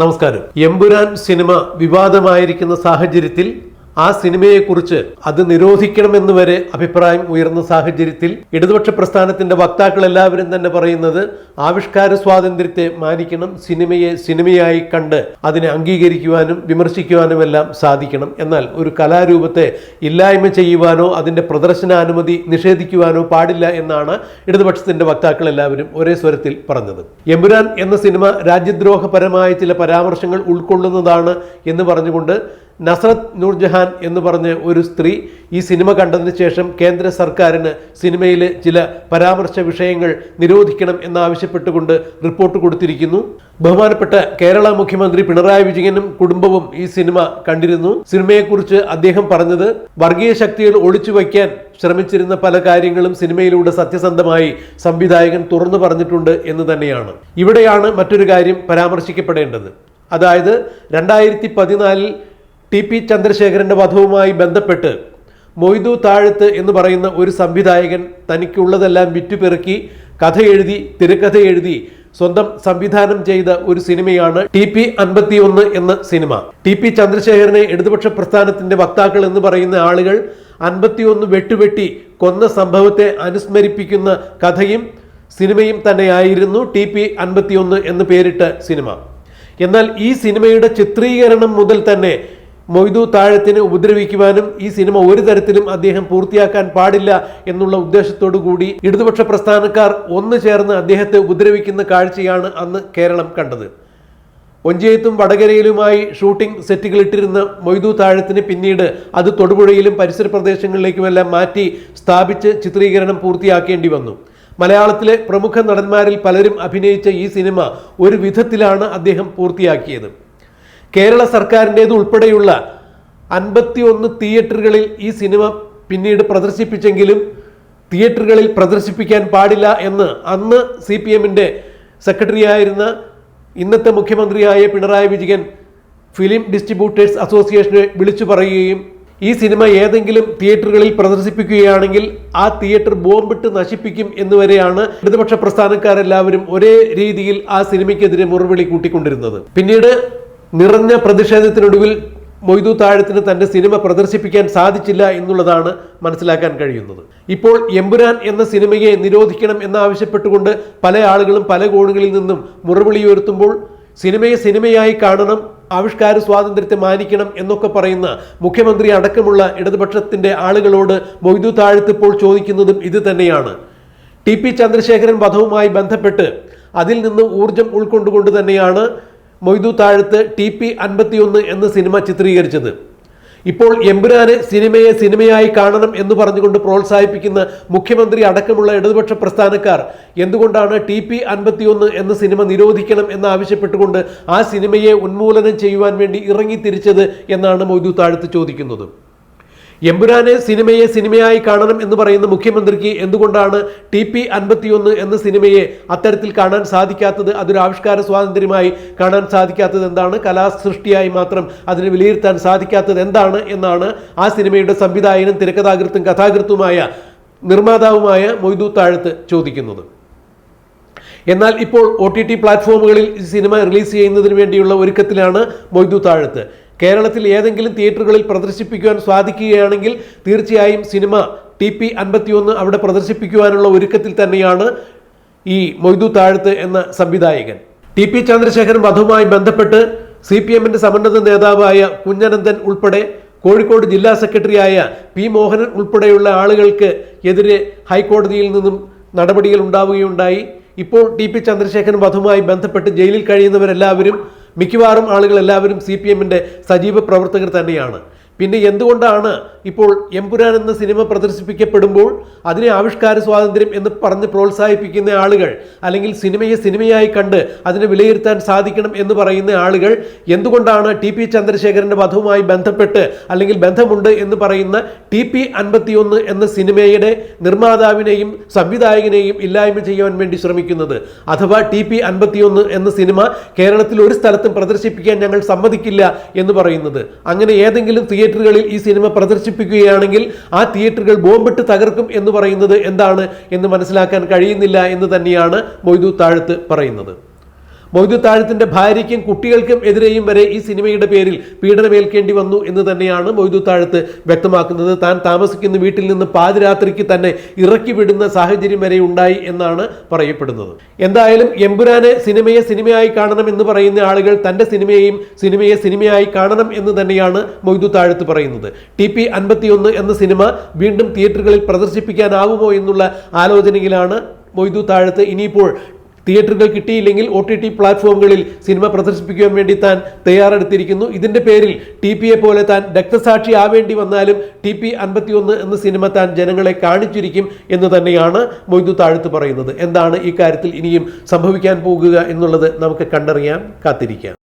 നമസ്കാരം. എമ്പുരാൻ സിനിമ വിവാദമായിരിക്കുന്ന സാഹചര്യത്തിൽ ആ സിനിമയെക്കുറിച്ച് അത് നിരോധിക്കണമെന്ന് വരെ അഭിപ്രായം ഉയർന്ന സാഹചര്യത്തിൽ ഇടതുപക്ഷ പ്രസ്ഥാനത്തിന്റെ വക്താക്കൾ എല്ലാവരും തന്നെ പറയുന്നത് ആവിഷ്കാര സ്വാതന്ത്ര്യത്തെ മാനിക്കണം സിനിമയെ സിനിമയായി കണ്ട് അതിനെ അംഗീകരിക്കുവാനും വിമർശിക്കുവാനും എല്ലാം സാധിക്കണം. എന്നാൽ ഒരു കലാരൂപത്തെ ഇല്ലായ്മ ചെയ്യുവാനോ അതിന്റെ പ്രദർശനാനുമതി നിഷേധിക്കുവാനോ പാടില്ല എന്നാണ് ഇടതുപക്ഷത്തിന്റെ വക്താക്കൾ എല്ലാവരും ഒരേ സ്വരത്തിൽ പറഞ്ഞത്. എമ്പുരാൻ എന്ന സിനിമ രാജ്യദ്രോഹപരമായ ചില പരാമർശങ്ങൾ ഉൾക്കൊള്ളുന്നതാണ് എന്ന് പറഞ്ഞുകൊണ്ട് നസ്രത് നൂർജഹാൻ എന്ന് പറഞ്ഞ ഒരു സ്ത്രീ ഈ സിനിമ കണ്ടതിന് ശേഷം കേന്ദ്ര സർക്കാരിന് സിനിമയിലെ ചില പരാമർശ വിഷയങ്ങൾ നിരോധിക്കണം എന്നാവശ്യപ്പെട്ടുകൊണ്ട് റിപ്പോർട്ട് കൊടുത്തിരിക്കുന്നു. ബഹുമാനപ്പെട്ട കേരള മുഖ്യമന്ത്രി പിണറായി വിജയനും കുടുംബവും ഈ സിനിമ കണ്ടിരുന്നു. സിനിമയെക്കുറിച്ച് അദ്ദേഹം പറഞ്ഞത് വർഗീയ ശക്തികൾ ഒളിച്ചു വയ്ക്കാൻ ശ്രമിച്ചിരുന്ന പല കാര്യങ്ങളും സിനിമയിലൂടെ സത്യസന്ധമായി സംവിധായകൻ തുറന്നു പറഞ്ഞിട്ടുണ്ട് എന്ന് തന്നെയാണ്. ഇവിടെയാണ് മറ്റൊരു കാര്യം പരാമർശിക്കപ്പെടേണ്ടത്. അതായത് രണ്ടായിരത്തി പതിനാലിൽ ടി പി ചന്ദ്രശേഖരന്റെ വധവുമായി ബന്ധപ്പെട്ട് മൊയ്തു താഴത്ത് എന്ന് പറയുന്ന ഒരു സംവിധായകൻ തനിക്കുള്ളതെല്ലാം വിറ്റുപെറുക്കി കഥ എഴുതി തിരക്കഥ എഴുതി സ്വന്തം സംവിധാനം ചെയ്ത ഒരു സിനിമയാണ് ടി പി അൻപത്തി ഒന്ന് എന്ന സിനിമ. ടി പി ചന്ദ്രശേഖരനെ ഇടതുപക്ഷ പ്രസ്ഥാനത്തിന്റെ വക്താക്കൾ എന്ന് പറയുന്ന ആളുകൾ അൻപത്തിയൊന്ന് വെട്ടുവെട്ടി കൊന്ന സംഭവത്തെ അനുസ്മരിപ്പിക്കുന്ന കഥയും സിനിമയും തന്നെയായിരുന്നു ടി പി അൻപത്തിയൊന്ന് എന്ന് പേരിട്ട സിനിമ. എന്നാൽ ഈ സിനിമയുടെ ചിത്രീകരണം മുതൽ തന്നെ മൊയ്തു താഴത്തിന് ഉപദ്രവിക്കുവാനും ഈ സിനിമ ഒരു തരത്തിലും അദ്ദേഹം പൂർത്തിയാക്കാൻ പാടില്ല എന്നുള്ള ഉദ്ദേശത്തോടു കൂടി ഇടതുപക്ഷ പ്രസ്ഥാനക്കാർ ഒന്നു ചേർന്ന് അദ്ദേഹത്തെ ഉപദ്രവിക്കുന്ന കാഴ്ചയാണ് അന്ന് കേരളം കണ്ടത്. ഒഞ്ചയത്തും വടകരയിലുമായി ഷൂട്ടിംഗ് സെറ്റുകൾ ഇട്ടിരുന്ന മൊയ്തു താഴത്തിന് പിന്നീട് അത് തൊടുപുഴയിലും പരിസര പ്രദേശങ്ങളിലേക്കുമെല്ലാം മാറ്റി സ്ഥാപിച്ച് ചിത്രീകരണം പൂർത്തിയാക്കേണ്ടി വന്നു. മലയാളത്തിലെ പ്രമുഖ നടന്മാരിൽ പലരും അഭിനയിച്ച ഈ സിനിമ ഒരു വിധത്തിലാണ് അദ്ദേഹം പൂർത്തിയാക്കിയത്. കേരള സർക്കാരിന്റേത് ഉൾപ്പെടെയുള്ള അൻപത്തിയൊന്ന് തിയേറ്ററുകളിൽ ഈ സിനിമ പിന്നീട് പ്രദർശിപ്പിച്ചെങ്കിലും തിയേറ്ററുകളിൽ പ്രദർശിപ്പിക്കാൻ പാടില്ല എന്ന് അന്ന് സി പി എമ്മിന്റെ സെക്രട്ടറിയായിരുന്ന ഇന്നത്തെ മുഖ്യമന്ത്രിയായ പിണറായി വിജയൻ ഫിലിം ഡിസ്ട്രിബ്യൂട്ടേഴ്സ് അസോസിയേഷനെ വിളിച്ചു പറയുകയും ഈ സിനിമ ഏതെങ്കിലും തിയേറ്ററുകളിൽ പ്രദർശിപ്പിക്കുകയാണെങ്കിൽ ആ തിയേറ്റർ ബോംബിട്ട് നശിപ്പിക്കും എന്നുവരെയാണ് ഇടതുപക്ഷ പ്രസ്ഥാനക്കാരെല്ലാവരും ഒരേ രീതിയിൽ ആ സിനിമയ്ക്കെതിരെ മുറവിളി കൂട്ടിക്കൊണ്ടിരുന്നത്. പിന്നീട് നിറഞ്ഞ പ്രതിഷേധത്തിനൊടുവിൽ മൊയ്തു താഴത്തിന് തന്റെ സിനിമ പ്രദർശിപ്പിക്കാൻ സാധിച്ചില്ല എന്നുള്ളതാണ് മനസ്സിലാക്കാൻ കഴിയുന്നത്. ഇപ്പോൾ എമ്പുരാൻ എന്ന സിനിമയെ നിരോധിക്കണം എന്നാവശ്യപ്പെട്ടുകൊണ്ട് പല ആളുകളും പല കോണുകളിൽ നിന്നും മുറവിളി ഉയർത്തുമ്പോൾ സിനിമയെ സിനിമയായി കാണണം ആവിഷ്കാര സ്വാതന്ത്ര്യത്തെ മാനിക്കണം എന്നൊക്കെ പറയുന്ന മുഖ്യമന്ത്രി അടക്കമുള്ള ഇടതുപക്ഷത്തിന്റെ ആളുകളോട് മൊയ്തു താഴത്ത് ഇപ്പോൾ ചോദിക്കുന്നതും ഇത് തന്നെയാണ്. ടി പി ചന്ദ്രശേഖരൻ വധവുമായി ബന്ധപ്പെട്ട് അതിൽ നിന്ന് ഊർജം ഉൾക്കൊണ്ടുകൊണ്ട് തന്നെയാണ് മൊയ്തു താഴത്ത് ടി പി അൻപത്തിയൊന്ന് എന്ന സിനിമ ചിത്രീകരിച്ചത്. ഇപ്പോൾ എമ്പുരാനെ സിനിമയെ സിനിമയായി കാണണം എന്ന് പറഞ്ഞുകൊണ്ട് പ്രോത്സാഹിപ്പിക്കുന്ന മുഖ്യമന്ത്രി അടക്കമുള്ള ഇടതുപക്ഷ പ്രസ്ഥാനക്കാർ എന്തുകൊണ്ടാണ് ടി പി അൻപത്തിയൊന്ന് എന്ന സിനിമ നിരോധിക്കണം എന്നാവശ്യപ്പെട്ടുകൊണ്ട് ആ സിനിമയെ ഉന്മൂലനം ചെയ്യുവാൻ വേണ്ടി ഇറങ്ങിത്തിരിച്ചത് എന്നാണ് മൊയ്തു താഴത്ത് ചോദിക്കുന്നത്. എമ്പുരാനെ സിനിമയെ സിനിമയായി കാണണം എന്ന് പറയുന്ന മുഖ്യമന്ത്രിക്ക് എന്തുകൊണ്ടാണ് ടി പി അൻപത്തിയൊന്ന് എന്ന സിനിമയെ അത്തരത്തിൽ കാണാൻ സാധിക്കാത്തത്? അതൊരു ആവിഷ്കാര സ്വാതന്ത്ര്യമായി കാണാൻ സാധിക്കാത്തത് എന്താണ്? കലാസൃഷ്ടിയായി മാത്രം അതിനെ വിലയിരുത്താൻ സാധിക്കാത്തത് എന്താണ് എന്നാണ് ആ സിനിമയുടെ സംവിധായകനും തിരക്കഥാകൃത്തും കഥാകൃത്തുമായ നിർമ്മാതാവുമായ മൊയ്തു താഴത്ത് ചോദിക്കുന്നത്. എന്നാൽ ഇപ്പോൾ ഒ ടി ടി പ്ലാറ്റ്ഫോമുകളിൽ സിനിമ റിലീസ് ചെയ്യുന്നതിന് വേണ്ടിയുള്ള ഒരുക്കത്തിലാണ് മൊയ്തു താഴത്ത്. കേരളത്തിൽ ഏതെങ്കിലും തിയേറ്ററുകളിൽ പ്രദർശിപ്പിക്കുവാൻ സാധിക്കുകയാണെങ്കിൽ തീർച്ചയായും സിനിമ ടി പി അൻപത്തിയൊന്ന് അവിടെ പ്രദർശിപ്പിക്കുവാനുള്ള ഒരുക്കത്തിൽ തന്നെയാണ് ഈ മൊയ്തു താഴത്ത് എന്ന സംവിധായകൻ. ടി പി ചന്ദ്രശേഖരൻ വധവുമായി ബന്ധപ്പെട്ട് സി പി എമ്മിന്റെ സമന്നത നേതാവായ കുഞ്ഞനന്ദൻ ഉൾപ്പെടെ കോഴിക്കോട് ജില്ലാ സെക്രട്ടറിയായ പി മോഹനൻ ഉൾപ്പെടെയുള്ള ആളുകൾക്ക് എതിരെ ഹൈക്കോടതിയിൽ നിന്നും നടപടികൾ ഉണ്ടാവുകയുണ്ടായി. ഇപ്പോൾ ടി പി ചന്ദ്രശേഖരൻ വധവുമായി ബന്ധപ്പെട്ട് ജയിലിൽ കഴിയുന്നവരെല്ലാവരും മിക്കവാറും ആളുകൾ എല്ലാവരും സി പി എമ്മിന്റെ സജീവ പ്രവർത്തകർ തന്നെയാണ്. പിന്നെ എന്തുകൊണ്ടാണ് ഇപ്പോൾ എംപുരാൻ എന്ന സിനിമ പ്രദർശിപ്പിക്കപ്പെടുമ്പോൾ അതിനെ ആവിഷ്കാര സ്വാതന്ത്ര്യം എന്ന് പറഞ്ഞ് പ്രോത്സാഹിപ്പിക്കുന്ന ആളുകൾ അല്ലെങ്കിൽ സിനിമയെ സിനിമയായി കണ്ട് അതിനെ വിലയിരുത്താൻ സാധിക്കണം എന്ന് പറയുന്ന ആളുകൾ എന്തുകൊണ്ടാണ് ടി പി ചന്ദ്രശേഖരന്റെ വധവുമായി ബന്ധപ്പെട്ട് അല്ലെങ്കിൽ ബന്ധമുണ്ട് എന്ന് പറയുന്ന ടി പി അൻപത്തിയൊന്ന് എന്ന സിനിമയുടെ നിർമ്മാതാവിനെയും സംവിധായകനെയും ഇല്ലായ്മ ചെയ്യാൻ വേണ്ടി ശ്രമിക്കുന്നത്. അഥവാ ടി പി അൻപത്തിയൊന്ന് എന്ന സിനിമ കേരളത്തിൽ ഒരു സ്ഥലത്തും പ്രദർശിപ്പിക്കാൻ ഞങ്ങൾ സമ്മതിക്കില്ല എന്ന് പറയുന്നത്. അങ്ങനെ ഏതെങ്കിലും തിയേറ്ററുകളിൽ ഈ സിനിമ പ്രദർശിപ്പിക്കുകയാണെങ്കിൽ ആ തിയേറ്ററുകൾ ബോംബിട്ട് തകർക്കും എന്ന് പറയുന്നത് എന്താണ് എന്ന് മനസ്സിലാക്കാൻ കഴിയുന്നില്ല എന്ന് തന്നെയാണ് മൊയ്തു താഴത്ത് പറയുന്നത്. മൊയ്തു താഴത്തിന്റെ ഭാര്യയ്ക്കും കുട്ടികൾക്കും എതിരെയും വരെ ഈ സിനിമയുടെ പേരിൽ പീഡനമേൽക്കേണ്ടി വന്നു എന്ന് തന്നെയാണ് മൊയ്തുത്താഴത്ത് വ്യക്തമാക്കുന്നത്. താൻ താമസിക്കുന്ന വീട്ടിൽ നിന്ന് പാതിരാത്രിക്ക് തന്നെ ഇറക്കി വിടുന്ന സാഹചര്യം വരെ ഉണ്ടായി എന്നാണ് പറയപ്പെടുന്നത്. എന്തായാലും എമ്പുരാനെ സിനിമയെ സിനിമയായി കാണണം എന്ന് പറയുന്ന ആളുകൾ തന്റെ സിനിമയെയും സിനിമയെ സിനിമയായി കാണണം എന്ന് തന്നെയാണ് മൊയ്തുത്താഴത്ത് പറയുന്നത്. ടി പി അൻപത്തിയൊന്ന് എന്ന സിനിമ വീണ്ടും തിയേറ്ററുകളിൽ പ്രദർശിപ്പിക്കാനാവുമോ എന്നുള്ള ആലോചനയിലാണ് മൊയ്തു താഴത്ത് ഇനിയിപ്പോൾ തിയേറ്ററുകൾ കിട്ടിയില്ലെങ്കിൽ ഒ ടി ടി പ്ലാറ്റ്ഫോമുകളിൽ സിനിമ പ്രദർശിപ്പിക്കുവാൻ വേണ്ടി താൻ തയ്യാറെടുത്തിരിക്കുന്നു. ഇതിന്റെ പേരിൽ ടി പിയെ പോലെ താൻ രക്തസാക്ഷി ആവേണ്ടി വന്നാലും ടി പി അൻപത്തിയൊന്ന് എന്ന സിനിമ താൻ ജനങ്ങളെ കാണിച്ചിരിക്കും എന്ന് തന്നെയാണ് മൊയ്തു താഴ്ത്തു പറയുന്നത്. എന്താണ് ഈ കാര്യത്തിൽ ഇനിയും സംഭവിക്കാൻ പോകുക എന്നുള്ളത് നമുക്ക് കണ്ടറിയാം കാത്തിരിക്കാം.